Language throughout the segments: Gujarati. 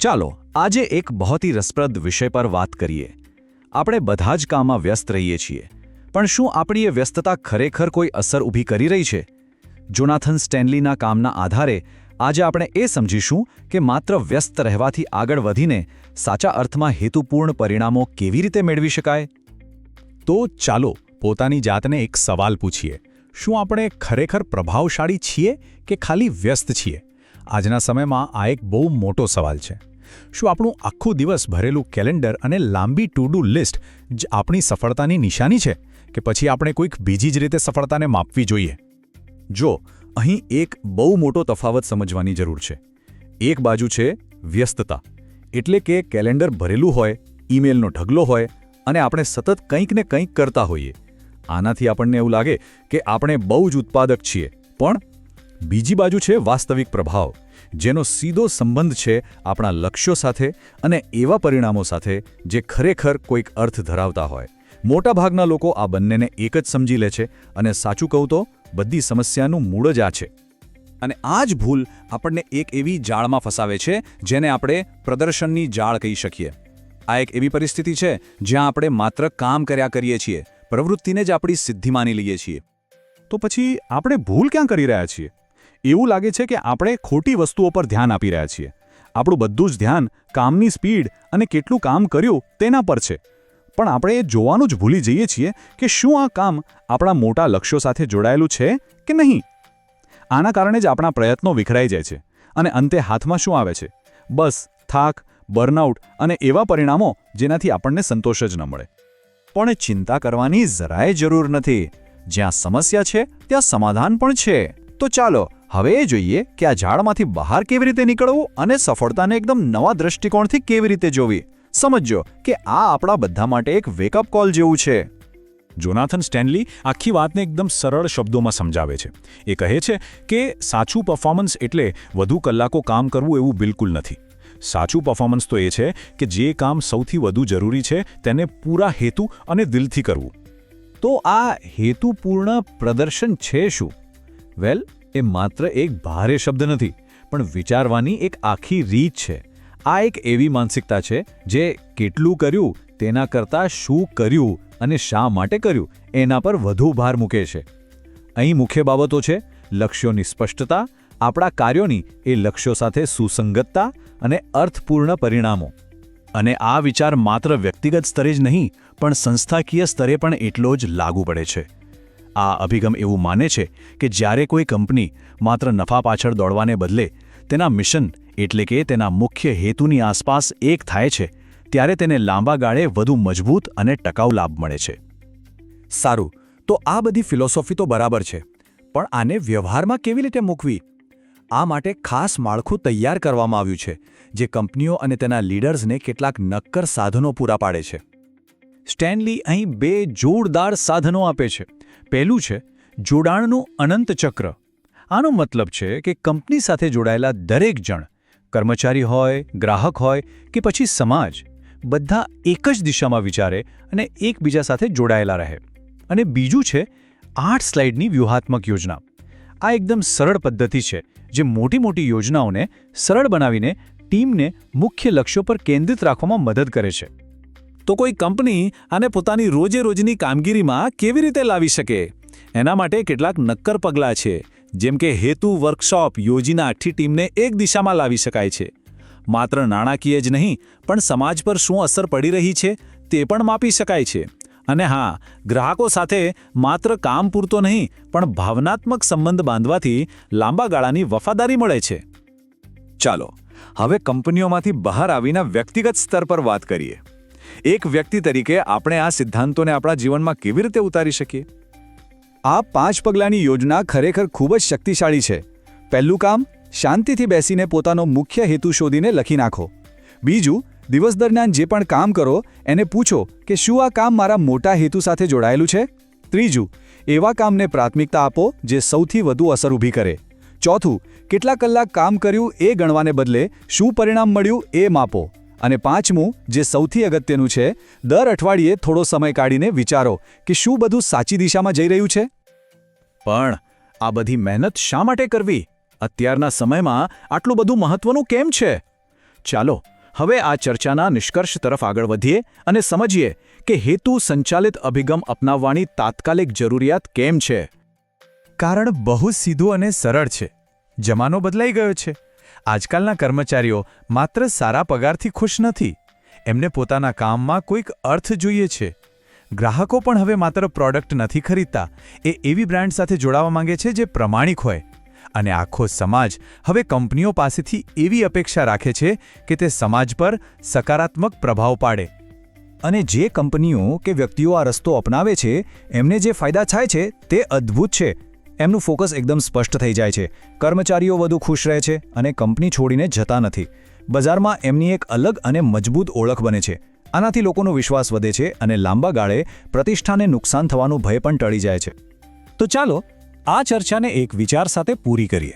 ચાલો, આજે એક બહોત રસપ્રદ વિષય પર વાત કરીએ. આપણે બધા જ કામમાં વ્યસ્ત રહીએ છીએ. પણ શું આપણી એ વ્યસ્તતા ખરેખર કોઈ અસર ઊભી કરી રહી છે? જોનાથન સ્ટેનલીના કામના આધારે આજે આપણે એ સમજીશું કે માત્ર વ્યસ્ત રહેવાથી આગળ વધીને સાચા અર્થમાં હેતુપૂર્ણ પરિણામો કેવી રીતે મેળવી શકાય? તો ચાલો, પોતાની જાતને એક સવાલ પૂછીએ. શું આપણે ખરેખર પ્રભાવશાળી છીએ કે ખાલી વ્યસ્ત છીએ? આજના સમયમાં આ એક બહુ મોટો સવાલ છે. શું આપણું આખું દિવસ ભરેલું કેલેન્ડર અને લાંબી ટુ ડુ લિસ્ટ જ આપણી સફળતાની નિશાની છે કે પછી આપણે કોઈક બીજી જ રીતે સફળતાને માપવી જોઈએ? જો, અહીં એક બહુ મોટો તફાવત સમજવાની જરૂર છે. એક બાજુ છે વ્યસ્તતા. એટલે કે કેલેન્ડર ભરેલું હોય, ઈમેલનો ઢગલો હોય અને આપણે સતત કંઈક ને કંઈક કરતા હોઈએ. આનાથી આપણને એવું લાગે કે આપણે બહુ જ ઉત્પાદક છીએ. પણ બીજી બાજુ છે વાસ્તવિક પ્રભાવ. જેનો સીધો સંબંધ છે આપણા લક્ષ્યો સાથે અને એવા પરિણામો સાથે જે ખરેખર કોઈક અર્થ ધરાવતા હોય. મોટાભાગના લોકો આ બંનેને એક જ સમજી લે છે અને સાચું કહું તો બધી સમસ્યાનું મૂળ જ આ છે. અને આ જ ભૂલ આપણને એક એવી જાળમાં ફસાવે છે જેને આપણે પ્રદર્શનની જાળ કહી શકીએ. આ એક એવી પરિસ્થિતિ છે જ્યાં આપણે માત્ર કામ કર્યા કરીએ છીએ, પ્રવૃત્તિને જ આપણી સિદ્ધિ માની લઈએ છીએ. તો પછી આપણે ભૂલ ક્યાં કરી રહ્યા છીએ? એવું લાગે છે કે આપણે ખોટી વસ્તુઓ પર ધ્યાન આપી રહ્યા છીએ. આપણું બધું જ ધ્યાન, કામની સ્પીડ અને કેટલું કામ કર્યું તેના પર છે. પણ આપણે એ જોવાનું જ ભૂલી જઈએ છીએ કે શું આ કામ આપણા મોટા લક્ષ્યો સાથે જોડાયેલું છે કે નહીં. આના કારણે જ આપણા પ્રયત્નો વિખરાઈ જાય છે અને અંતે હાથમાં શું આવે છે? બસ, થાક, બર્નઆઉટ અને એવા પરિણામો જેનાથી આપણને સંતોષ જ ન મળે. પણ ચિંતા કરવાની જરાય જરૂર નથી. જ્યાં સમસ્યા છે, ત્યાં સમાધાન પણ છે. તો ચાલો હવે એ જોઈએ કે આ ઝાડમાંથી બહાર કેવી રીતે નીકળવું અને સફળતાને એકદમ નવા દૃષ્ટિકોણથી કેવી રીતે જોવી. સમજો કે આ આપણા બધા માટે એક વેકઅપ કોલ જેવું છે. જોનાથન સ્ટેનલી આખી વાતને એકદમ સરળ શબ્દોમાં સમજાવે છે. એ કહે છે કે સાચું પરફોર્મન્સ એટલે વધુ કલાકો કામ કરવું એવું બિલકુલ નથી. સાચું પરફોર્મન્સ તો એ છે કે જે કામ સૌથી વધુ જરૂરી છે તેને પૂરા હેતુ અને દિલથી કરવું. તો આ હેતુપૂર્ણ પ્રદર્શન છે શું? વેલ એ માત્ર એક ભારે શબ્દ નથી, પણ વિચારવાની એક આખી રીત છે. આ એક એવી માનસિકતા છે જે કેટલું કર્યું, તેના કરતાં શું કર્યું અને શા માટે કર્યું, એના પર વધુ ભાર મૂકે છે. અહીં મુખ્ય બાબતો છે લક્ષ્યોની સ્પષ્ટતા, આપણા કાર્યોની એ લક્ષ્યો સાથે સુસંગતતા અને અર્થપૂર્ણ પરિણામો. અને આ વિચાર માત્ર વ્યક્તિગત સ્તરે જ નહીં, પણ સંસ્થાકીય સ્તરે પણ એટલો જ લાગુ પડે છે. આ અભિગમ એવું માને છે કે જ્યારે કોઈ કંપની માત્ર નફા પાછળ દોડવાને બદલે તેના મિશન એટલે કે તેના મુખ્ય હેતુની આસપાસ એક થાય છે, ત્યારે તેને લાંબા ગાળે વધુ મજબૂત અને ટકાઉ લાભ મળે છે. સારું, તો આ બધી ફિલોસોફી તો બરાબર છે, પણ આને વ્યવહારમાં કેવી રીતે મૂકવી? આ માટે ખાસ માળખું તૈયાર કરવામાં આવ્યું છે, જે કંપનીઓ અને તેના લીડર્સને કેટલાક નક્કર સાધનો પૂરા પાડે છે. સ્ટેનલી અહીં બે જોરદાર સાધનો આપે છે. પહેલું છે, જોડાણનું અનંત ચક્ર. આનો મતલબ છે કે કંપની સાથે જોડાયેલા દરેક જણ, કર્મચારી હોય, ગ્રાહક હોય કે પછી સમાજ, બધા એક જ દિશામાં વિચારે અને એકબીજા સાથે જોડાયેલા રહે. અને બીજું છે, આઠ સ્લાઇડની વ્યૂહાત્મક યોજના. આ એકદમ સરળ પદ્ધતિ છે, જે મોટી મોટી યોજનાઓને સરળ બનાવીને ટીમને મુખ્ય લક્ષ્યો પર કેન્દ્રિત રાખવામાં મદદ કરે છે. તો કોઈ કંપની આને પોતાની રોજે રોજની કામગીરીમાં કેવી રીતે લાવી શકે? એના માટે કેટલાક નક્કર પગલાં છે, જેમ કે હેતુ વર્કશોપ યોજીને આખી ટીમને એક દિશામાં લાવી શકાય છે. માત્ર નાણાકીય જ નહીં, પણ સમાજ પર શું અસર પડી રહી છે તે પણ માપી શકાય છે. અને હા, ગ્રાહકો સાથે માત્ર કામ પૂરતો નહીં, પણ ભાવનાત્મક સંબંધ બાંધવાથી લાંબા ગાળાની વફાદારી મળે છે. ચાલો, હવે કંપનીઓમાંથી બહાર આવીને વ્યક્તિગત સ્તર પર વાત કરીએ. એક વ્યક્તિ તરીકે આપણે આ સિદ્ધાંતોને આપણા જીવનમાં કેવી રીતે ઉતારી શકીએ? આ પાંચ પગલાંની યોજના ખરેખર ખૂબ જ શક્તિશાળી છે. પહેલું કામ, શાંતિથી બેસીને પોતાનો મુખ્ય હેતુ શોધીને લખી નાખો. બીજું, દિવસ દરમિયાન જે પણ કામ કરો, એને પૂછો કે શું આ કામ મારા મોટા હેતુ સાથે જોડાયેલું છે? ત્રીજું, એવા કામને પ્રાથમિકતા આપો જે સૌથી વધુ અસર ઊભી કરે. ચોથું, કેટલા કલાક કામ કર્યું એ ગણવાને બદલે શું પરિણામ મળ્યું એ માપો. અને પાંચમું, જે સૌથી અગત્યનું છે, દર અઠવાડિયે થોડો સમય કાઢીને વિચારો કે શું બધું સાચી દિશામાં જઈ રહ્યું છે. પણ આ બધી મહેનત શા માટે કરવી? અત્યારના સમયમાં આટલું બધું મહત્વનું કેમ છે? ચાલો, હવે આ ચર્ચાના નિષ્કર્ષ તરફ આગળ વધીએ અને સમજીએ કે હેતુ સંચાલિત અભિગમ અપનાવવાની તાત્કાલિક જરૂરિયાત કેમ છે. કારણ બહુ સીધું અને સરળ છે. જમાનો બદલાઈ ગયો છે. આજકાલના કર્મચારીઓ માત્ર સારા પગારથી ખુશ નથી. એમને પોતાના કામમાં કોઈક અર્થ જોઈએ છે. ગ્રાહકો પણ હવે માત્ર પ્રોડક્ટ નથી ખરીદતા, એ એવી બ્રાન્ડ સાથે જોડાવા માંગે છે જે પ્રમાણિક હોય. અને આખો સમાજ હવે કંપનીઓ પાસેથી એવી અપેક્ષા રાખે છે કે તે સમાજ પર સકારાત્મક પ્રભાવ પાડે. અને જે કંપનીઓ કે વ્યક્તિઓ આ રસ્તો અપનાવે છે, એમને જે ફાયદા થાય છે તે અદ્ભુત છે. એમનું ફોકસ એકદમ સ્પષ્ટ થઈ જાય છે. કર્મચારીઓ વધુ ખુશ રહે છે અને કંપની છોડીને જતા નથી. બજારમાં એમની એક અલગ અને મજબૂત ઓળખ બને છે. આનાથી લોકોનો વિશ્વાસ વધે છે અને લાંબા ગાળે પ્રતિષ્ઠાને નુકસાન થવાનું ભય પણ ટળી જાય છે. તો ચાલો, આ ચર્ચાને એક વિચાર સાથે પૂરી કરીએ.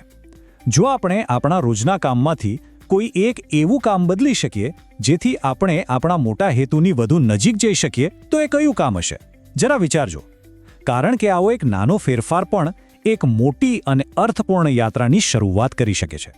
જો આપણે આપણા રોજના કામમાંથી કોઈ એક એવું કામ બદલી શકીએ, જેથી આપણે આપણા મોટા હેતુની વધુ નજીક જઈ શકીએ, તો એ કયું કામ હશે? જરા વિચારજો. કારણ કે આવો એક નાનો ફેરફાર પણ એક મોટી અને અર્થપૂર્ણ યાત્રાની શરૂઆત કરી શકે છે.